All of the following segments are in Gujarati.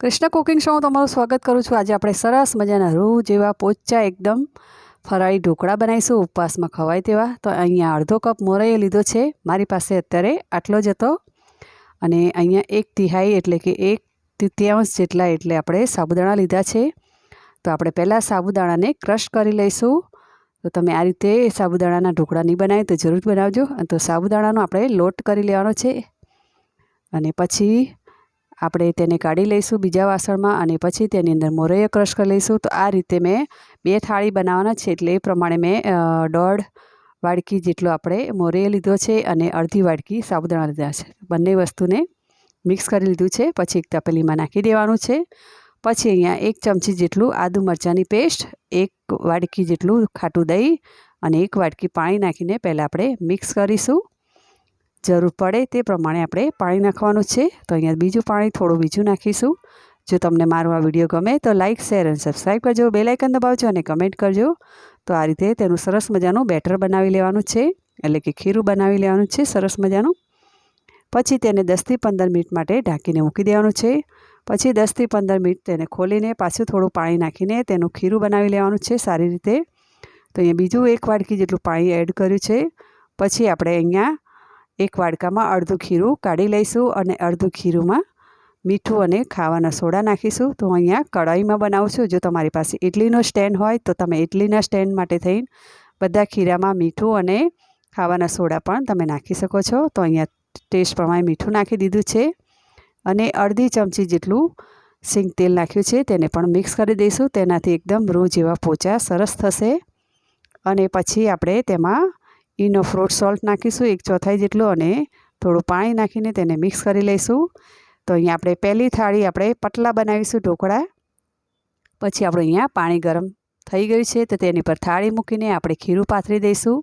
કૃષ્ણ કુકિંગ શોમાં તમારું સ્વાગત કરું છું. આજે આપણે સરસ મજાના રૂ જેવા પોચા એકદમ ફરાળી ઢોકળા બનાવીશું. ઉપવાસમાં ખવાય તેવા. તો અહીંયા અડધો કપ મોરૈયો લીધો છે. મારી પાસે અત્યારે આટલો જ હતો. અને અહીંયા એક તિહાઈ એટલે કે એક તૃતીયાંશ જેટલા એટલે આપણે સાબુદાણા લીધા છે. તો આપણે પહેલાં સાબુદાણાને ક્રશ કરી લઈશું. તો તમે આ રીતે સાબુદાણાના ઢોકળા નહીં બનાવે તો જરૂર બનાવજો. તો સાબુદાણાનો આપણે લોટ કરી લેવાનો છે. અને પછી આપણે તેને કાઢી લઈશું બીજા વાસણમાં અને પછી તેની અંદર મોરૈયો ક્રશ કરી લઈશું. તો આ રીતે મેં બે થાળી બનાવવાના છે એટલે એ પ્રમાણે મેં દોઢ વાડકી જેટલો આપણે મોરૈયો લીધો છે અને અડધી વાડકી સાબુદાણા લીધા છે. બંને વસ્તુને મિક્સ કરી લીધું છે. પછી એક તપેલીમાં નાખી દેવાનું છે. પછી અહીંયા એક ચમચી જેટલું આદુ મરચાંની પેસ્ટ, એક વાડકી જેટલું ખાટું દહીં અને એક વાડકી પાણી નાખીને પહેલાં આપણે મિક્સ કરીશું. જરૂર પડે તે પ્રમાણે આપણે પાણી નાખવાનું છે. તો અહીંયા બીજું પાણી થોડું બીજું નાખીશું. જો તમને મારો આ વીડિયો ગમે તો લાઇક શેર અને સબસ્ક્રાઈબ કરજો. બેલાઇકન દબાવજો અને કમેન્ટ કરજો. તો આ રીતે તેનું સરસ મજાનું બેટર બનાવી લેવાનું છે. એટલે કે ખીરું બનાવી લેવાનું છે સરસ મજાનું. પછી તેને દસથી પંદર મિનિટ માટે ઢાંકીને મૂકી દેવાનું છે. પછી દસથી પંદર મિનિટ તેને ખોલીને પાછું થોડું પાણી નાખીને તેનું ખીરું બનાવી લેવાનું છે સારી રીતે. તો અહીંયા બીજું એક વાડકી જેટલું પાણી એડ કર્યું છે. પછી આપણે અહીંયા એક વાડકામાં અડધું ખીરું કાઢી લઈશું અને અડધું ખીરુંમાં મીઠું અને ખાવાના સોડા નાખીશું. તો અહીંયા કઢાઈમાં બનાવું છું. જો તમારી પાસે ઇડલીનો સ્ટેન્ડ હોય, તો તમે ઇડલીના સ્ટેન્ડ માટે થઈને બધા ખીરામાં મીઠું અને ખાવાના સોડા પણ તમે નાખી શકો છો. તો અહીંયા ટેસ્ટ પ્રમાણે મીઠું નાખી દીધું છે. અને અડધી ચમચી જેટલું સિંગ તેલ નાખ્યું છે. તેને પણ મિક્સ કરી દઈશું. તેનાથી એકદમ રૂ જેવા પોચા સરસ થશે. અને પછી આપણે તેમાં ઈનો ફ્રૂટ સોલ્ટ નાખીશું એક ચોથાઈ જેટલું અને થોડું પાણી નાખીને તેને મિક્સ કરી લઈશું. તો અહીંયા આપણે પહેલી થાળી આપણે પતલા બનાવીશું ઢોકળા. પછી આપણે અહીંયા પાણી ગરમ થઈ ગયું છે તો તેની પર થાળી મૂકીને આપણે ખીરું પાથરી દઈશું.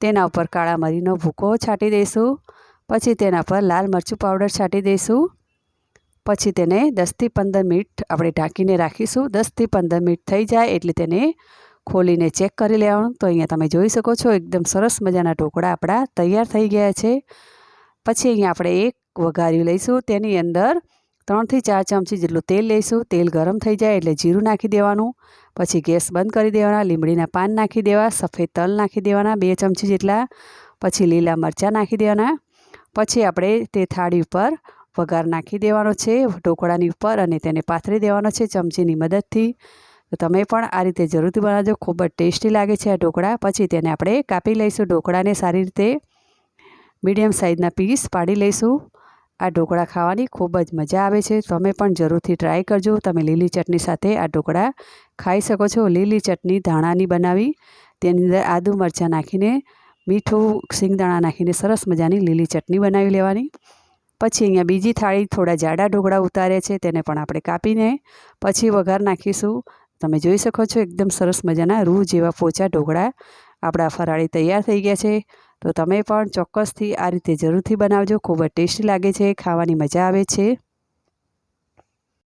તેના ઉપર કાળા મરીનો ભૂકો છાંટી દઈશું. પછી તેના પર લાલ મરચું પાવડર છાંટી દઈશું. પછી તેને દસથી પંદર મિનિટ આપણે ઢાંકીને રાખીશું. દસથી પંદર મિનિટ થઈ જાય એટલે તેને ખોલીને ચેક કરી લેવાનું. તો અહીંયા તમે જોઈ શકો છો, એકદમ સરસ મજાના ઢોકળા આપણા તૈયાર થઈ ગયા છે. પછી અહીંયા આપણે એક વઘાર્યું લઈશું. તેની અંદર ત્રણથી ચાર ચમચી જેટલું તેલ લઈશું. તેલ ગરમ થઈ જાય એટલે જીરું નાખી દેવાનું. પછી ગેસ બંધ કરી દેવાના લીમડીના પાન નાખી દેવા, સફેદ તલ નાખી દેવાના બે ચમચી જેટલા. પછી લીલા મરચાં નાખી દેવાના. પછી આપણે તે થાળી ઉપર વઘાર નાખી દેવાનો છે, ઢોકળાની ઉપર અને તેને પાથરી દેવાનો છે ચમચીની મદદથી. તો તમે પણ આ રીતે જરૂરથી બનાવજો. ખૂબ જ ટેસ્ટી લાગે છે આ ઢોકળા. પછી તેને આપણે કાપી લઈશું ઢોકળાને સારી રીતે. મીડિયમ સાઇઝના પીસ પાડી લઈશું. આ ઢોકળા ખાવાની ખૂબ જ મજા આવે છે. તમે પણ જરૂરથી ટ્રાય કરજો. તમે લીલી ચટણી સાથે આ ઢોકળા ખાઈ શકો છો. લીલી ચટણી ધાણાની બનાવી. તેની અંદર આદુ મરચાં નાખીને, મીઠું સિંગદાણા નાખીને સરસ મજાની લીલી ચટણી બનાવી લેવાની. પછી અહીંયા બીજી થાળી થોડા જાડા ઢોકળા ઉતારે છે. તેને પણ આપણે કાપીને, પછી વઘાર નાખીશું. તમે જોઈ શકો છો, એકદમ સરસ મજાના રૂ જેવા પોચા ઢોકળા આપણા ફરાળી તૈયાર થઈ ગયા છે. તો તમે પણ ચોક્કસથી આ રીતે જરૂરથી બનાવજો. ખૂબ જ ટેસ્ટી લાગે છે, ખાવાની મજા આવે છે.